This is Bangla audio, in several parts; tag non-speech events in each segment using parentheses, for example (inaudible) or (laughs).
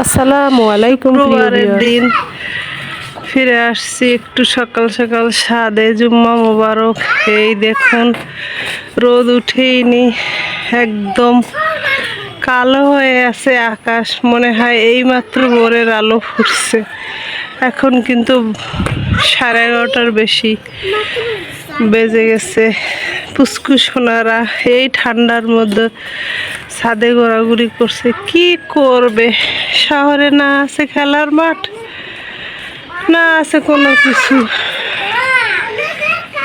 আসসালামু আলাইকুম দিন। ফিরে আসছি একটু সকাল সকাল সাদে জুম্মা মোবারক। এই দেখুন রোদ উঠেইনি একদম কালো হয়ে আছে আকাশ। মনে হয় এইমাত্র ভোরের আলো ফুটছে। এখন কিন্তু সাড়ে এগারোটার বেশি বেজে গেছে। পুস্কু সোনারা, এই ঠান্ডার মধ্যে ছাদে ঘোরাঘুরি করছে। কি করবে? শহরে না আছে খেলার মাঠ, না আছে কোনো কিছু।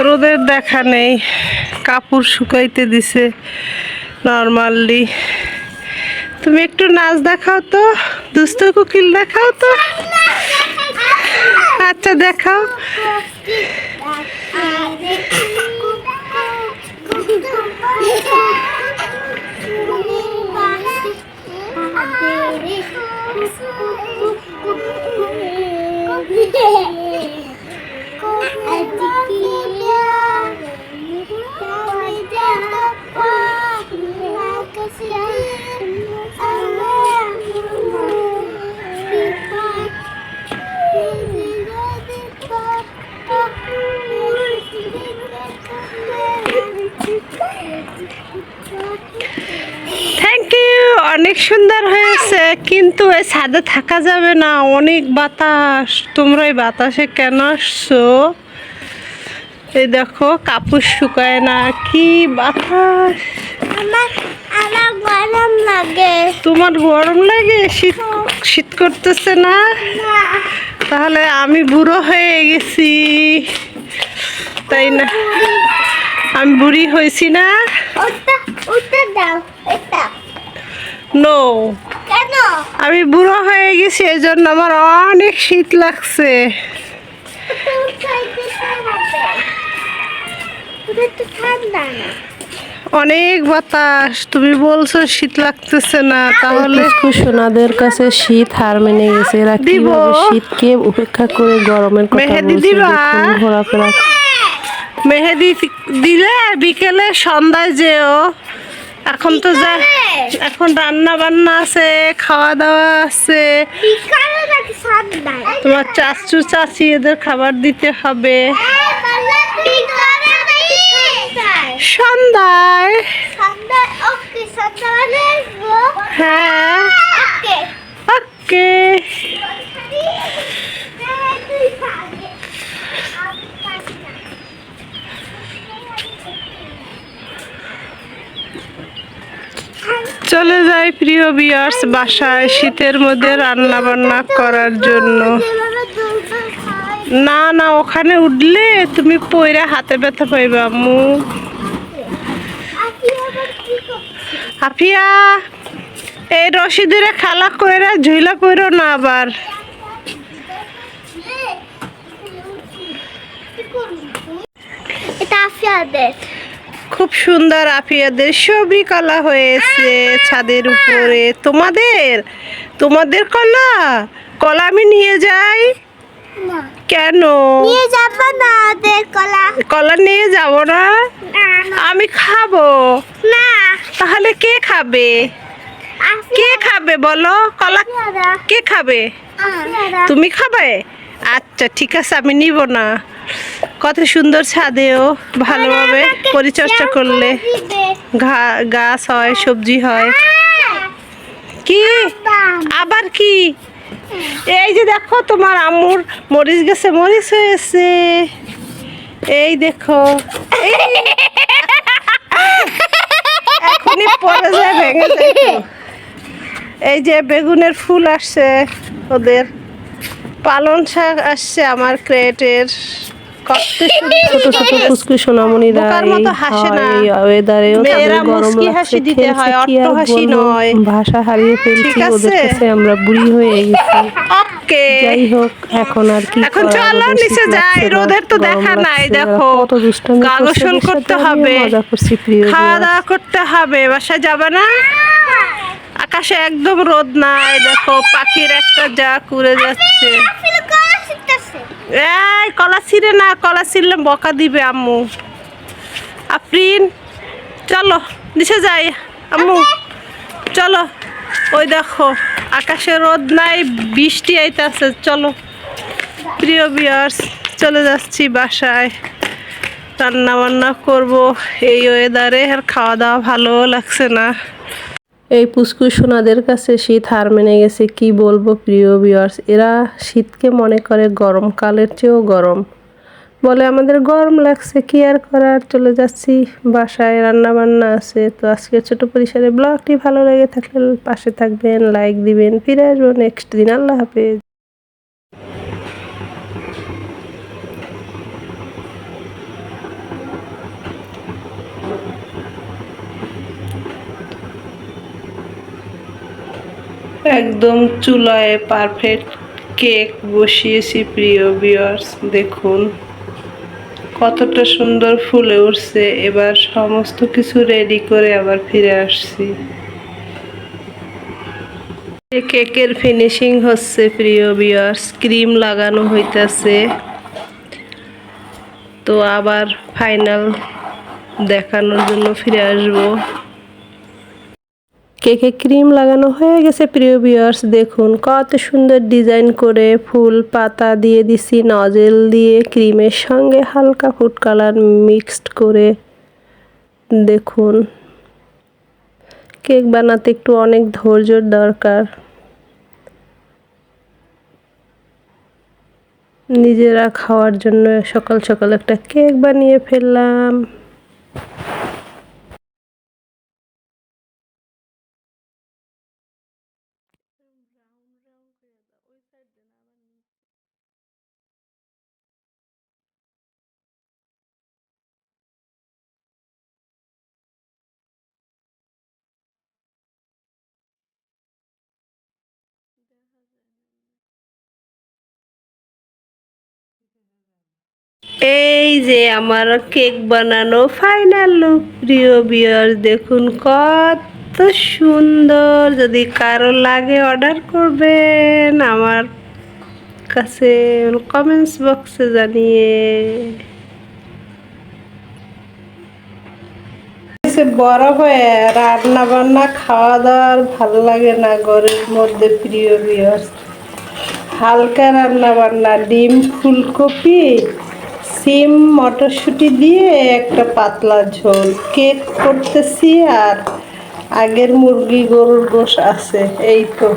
রোদের দেখা নেই, কাপড় শুকাইতে দিছে নর্মালি। তুমি একটু নাচ দেখাও তো, দুস্থ কুকিল দেখাও তো। আচ্ছা দেখাও। Yeah. অনেক সুন্দর হয়েছে কিন্তু এই ছাদে থাকা যাবে না। অনেক বাতাস। তোমরা এই বাতাসে কেন আসছো? এই দেখো কাপড় শুকায় না। কি বাতাস? আমার গরম লাগে। তোমার গরম লাগে? শীত শীত করতেছে না? তাহলে আমি বুড়ো হয়ে গেছি। তাই না? আমি বুড়ি হয়েছি না? দাও। নো কেন? আমি বুড়ো হয়ে গেছি এই জন্য আমার অনেক শীত লাগছে। অনেক বাতাস তুমি বলছো শীত লাগতেছে না তাহলে সোনাদের কাছে শীত হার মেনে গেছে এরা। কীভাবে শীতকে উপেক্ষা করে গরমের কথা মেহেদি বলছে দিবা? ঘোরাফেরা। মেহেদি দিলে বিকেলে সন্ধ্যায় যেও। এখন তো যা এখন রান্না বান্না আছে। খাওয়া দাওয়া আছে তোমার চাচু চাচি এদের খাবার দিতে হবে। সন্ধ্যায়? আসব? হ্যাঁ। ওকে। চলে যাই প্রিয় বিয়ার্স বাসায় শীতের মধ্যে রান্না বান্না করার জন্য। না না, ওখানে উঠলে তুমি পয়রা হাতে ব্যথা পাইবা, আম্মু। আফিয়া, এই রশি ধরে খালা কইরা ঝুইলা কইরো না আবার। এটা আফিয়াদের। খুব সুন্দর আফিয়াদের সবই কলা হয়েছে ছাদের উপরে। তোমাদের? তোমাদের কলা? কলা আমি নিয়ে যাই। কেন? কলা। নিয়ে যাব না? আমি খাব। না। তাহলে কে খাবে? কে খাবে বলো? কলা কে খাবে? তুমি খাবে? আচ্ছা ঠিক আছে আমি নিব না। কত সুন্দর ছাদেও ভালোভাবে পরিচর্যা করলে। গাছ হয় সবজি হয়। কি? আবার কি? এই যে দেখো তোমার আম্মুর মরিচ গেছে মরিচ হয়েছে। এই দেখো। (laughs) এখনই পরে যায় ভেঙে এই যে বেগুনের ফুল আসছে ওদের। পালন শাক আসছে আমার ক্রেটের। কত ছোট ছোট পুষ্কু সোনামণিরা এই মেয়েরা গরম হাসি দিতে হয়, হাসি নয়। ভাষা হারিয়ে ফেলছি ওদের কাছে আমরা বুড়ি হয়ে গেছি। ওকে। যাই হোক এখন আর কি এখন চলো নিচে যাই, রোদের তো দেখা নাই, দেখো। কত দুষ্টামি গা করছে, গোসল ওদের করতে হবে। মজা করছি প্রিয় খাওয়া দাওয়া করতে হবে বাসায় যাবে না? আকাশে একদম রোদ নাই দেখো পাখির একটা যা উড়ে যাচ্ছে। এই কলা ছিঁড়ে না, কলা ছিঁড়লে বকা দিবে আম্মু। আফরিন চলো, নিচে যাই আম্মু। চলো, ওই দেখো, আকাশে রোদ নাই, বৃষ্টি আইতাছে, চলো। প্রিয় বিয়ার্স চলে যাচ্ছি বাসায়। রান্না বান্না করব, এই ওয়েদারে আর খাওয়া দাওয়া ভালো লাগছে না। এই পুষ্কু সোনাদের কাছে শীত হার মেনে গেছে, কি বলব প্রিয় বিয়ার্স এরা শীতকে মনে করে গরমকালের চেয়েও গরম। বলে, আমাদের গরম লাগছে, কি আর করার? চলে যাচ্ছি, বাসায় রান্না বান্না আছে। তো আজকে ছোট পরিসরে ব্লগটি ভালো লেগে থাকলে পাশে থাকবেন লাইক দিবেন, ফিরে আসব নেক্সট দিন। আল্লাহ হাফেজ। একদম চুলায় পারফেক্ট কেক বসিয়েছি, প্রিয় বিয়ার্স দেখুন। কতটা সুন্দর ফুলে উঠছে। এবার সমস্ত কিছু রেডি করে আবার ফিরে আসছি। কেকের ফিনিশিং হচ্ছে, প্রিয় বিয়ার্স ক্রিম লাগানো হইতাছে। তো আবার ফাইনাল দেখানোর জন্য ফিরে আসব। কেকে ক্রিম লাগানো হয়ে গেছে। প্রিয় ভিউয়ার্স দেখুন কত সুন্দর ডিজাইন করে ফুল পাতা দিয়ে দিছি, নজেল দিয়ে ক্রিমের সঙ্গে হালকা ফুড কালার মিক্সড করে। দেখুন, কেক বানাতে একটু অনেক ধৈর্যর দরকার। নিজেরা খাওয়ার জন্য সকাল সকাল একটা কেক বানিয়ে ফেললাম। এই যে আমার কেক বানানো ফাইনাল লুক প্রিয় বিয়ার দেখুন কত সুন্দর। যদি কারও লাগে অর্ডার করবেন, আমার কাছে কমেন্টস বক্সে জানিয়ে। বড় হয়ে রান্না বান্না খাওয়া দাওয়ার ভালো লাগে না ঘরের মধ্যে, প্রিয় বিয়ার হালকা রান্না বান্না ডিম, ফুলকপি সিম, মটরশুঁটি দিয়ে একটা পাতলা ঝোল, কেক করতেছি আর আগের মুরগি গরুর গোস আছে, এই তো।